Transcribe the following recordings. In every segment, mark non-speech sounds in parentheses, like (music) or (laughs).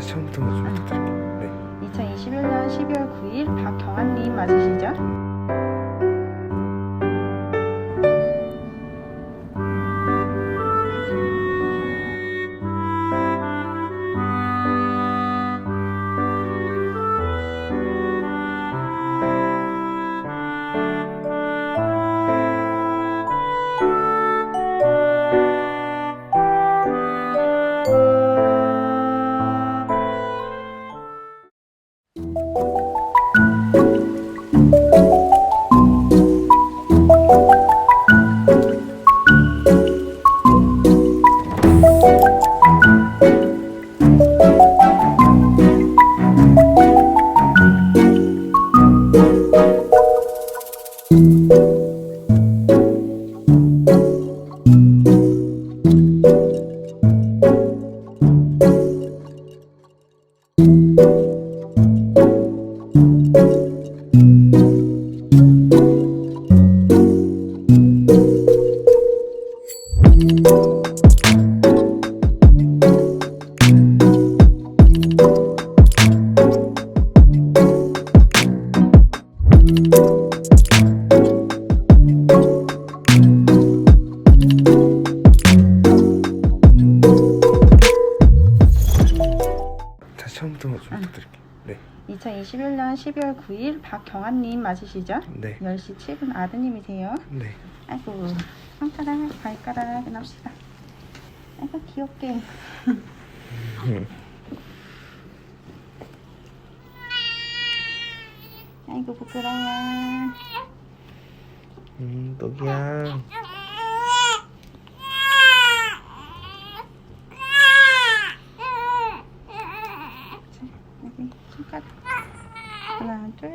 다시 처음부터 좀 부탁드릴게요. 네. 2021년 12월 9일 박경환님 맞으시죠? 처음부터 좀 부탁드릴게요. 네. 2021년 12월 9일 박경환님 맞으시죠? 네. 10시 7분 아드님이세요. 네. 아이고 손가락 발가락 납시다. 아이고 귀엽게. (laughs) 아이고 부끄러워. 음, 떡이야. 여기 손가락. 하나, 둘,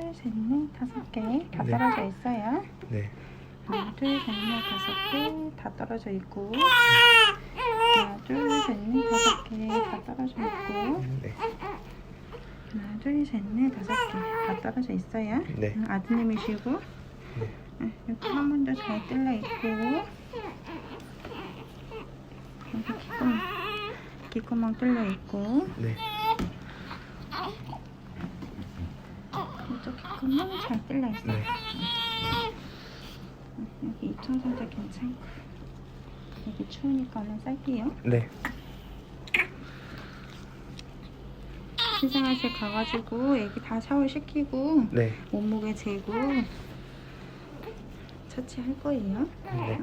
다섯 개다 네. 떨어져 있어요. 네. 하나, 둘, 셋, 넷, 다섯 개 다 떨어져 있고. 하나, 둘, 셋, 넷, 다섯 개 다 떨어져 있고. 네. 하나, 둘, 셋, 넷, 다섯 개 다 떨어져 있어요. 네. 응, 아드님이시고. 네. 응, 여기 한 번도 잘 뜰려 있고. 여기 귓구멍, 귓구멍 뚫려 있고. 네. 귓구멍 잘 뚫려 있어요. 네. 여기 입천선자 괜찮고. 여기 추우니까 얼른 쌀게요. 네. 신생아실 가가지고 애기 다 샤워 시키고 네. 몸무게 재고 처치할 거예요. 네.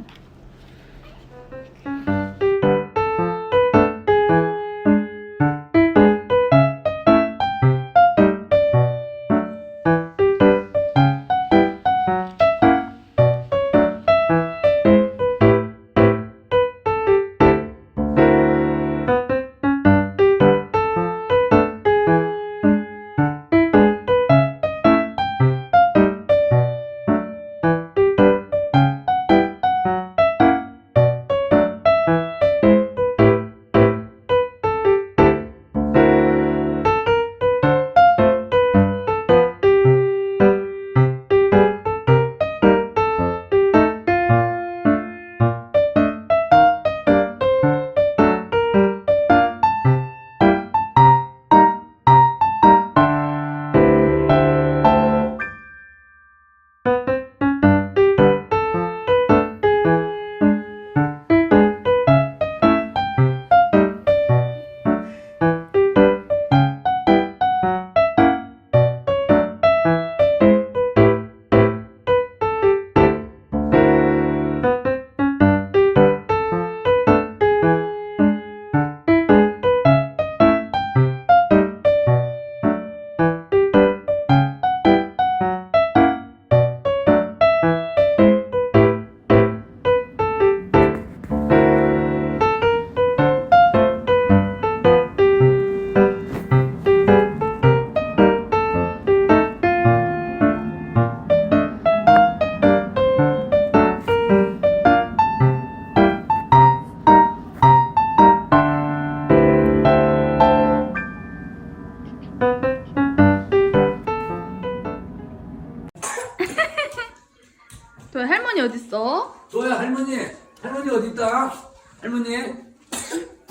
할머니 할머니 어디 있다 할머니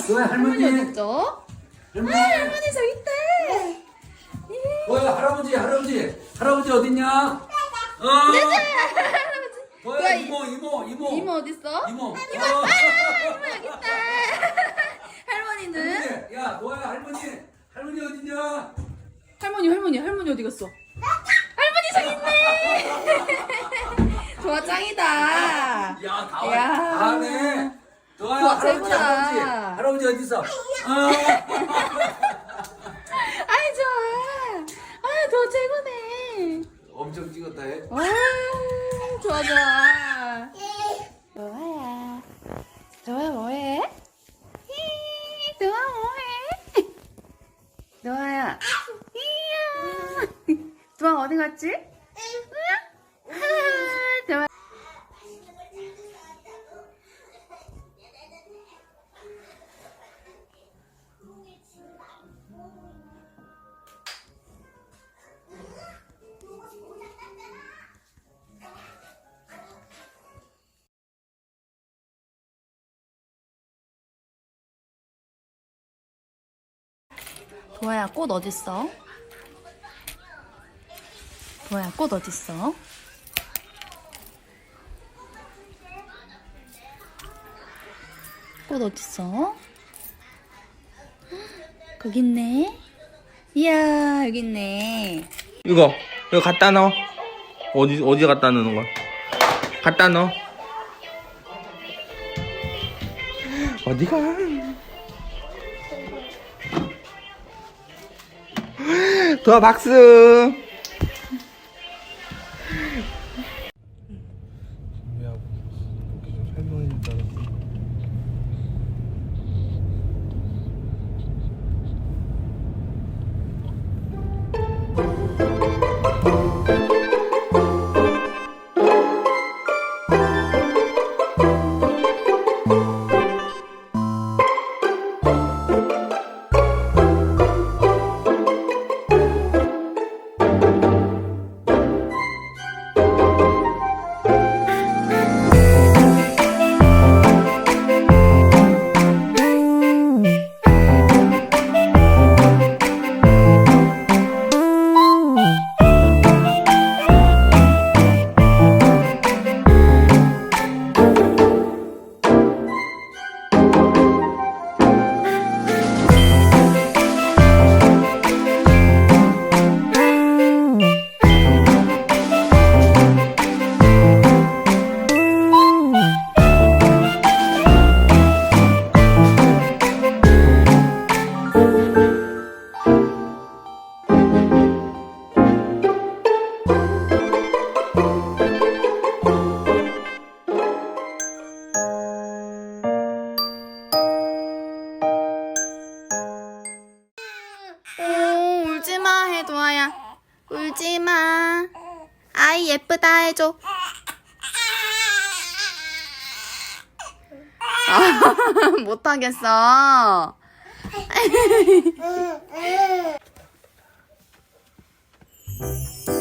너야 할머니 할머니 어딨죠? 할머니. 할머니 저기 있다. 뭐야 할아버지 할아버지 할아버지 어딨냐? 어. 뭐야 이모 이모 이모 이모 어딨어? 이모. 어. (laughs) 할머니는? 할머니, 야 뭐야 할머니 할머니 어딨냐? 할머니 할머니 할머니 어디 갔어? 할머니 저기 있네. (laughs) 좋아 짱이다. 야 다, 야. 다 하네. 좋아요 좋아, 할아버지 최고다. 할아버지 할아버지 어디 있어? 어. (laughs) 아이 좋아. 아더 최고네. 엄청 찍었다 해. 와 좋아 좋아. 좋아야. 좋아 뭐해? 히, 좋아 뭐해? 좋아야. 이야. (laughs) 좋아 어디 갔지? 으 도아야 꽃 어딨어? 도아야 꽃 어딨어? 꽃 어딨어? 거기 있네. 이야 여기 있네. 이거 이거 갖다 넣어. 어디 어디 갖다 넣는 거야? 갖다 넣어. 어디가? (gasps) 도와 박수. 울지 마. 아이, 예쁘다, 해줘. 아, (laughs) 못하겠어. (laughs)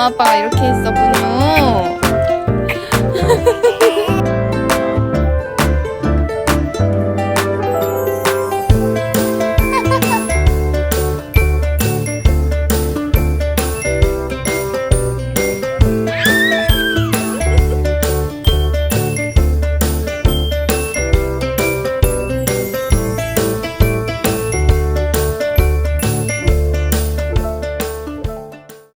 엄마 아빠가 이렇게 했어.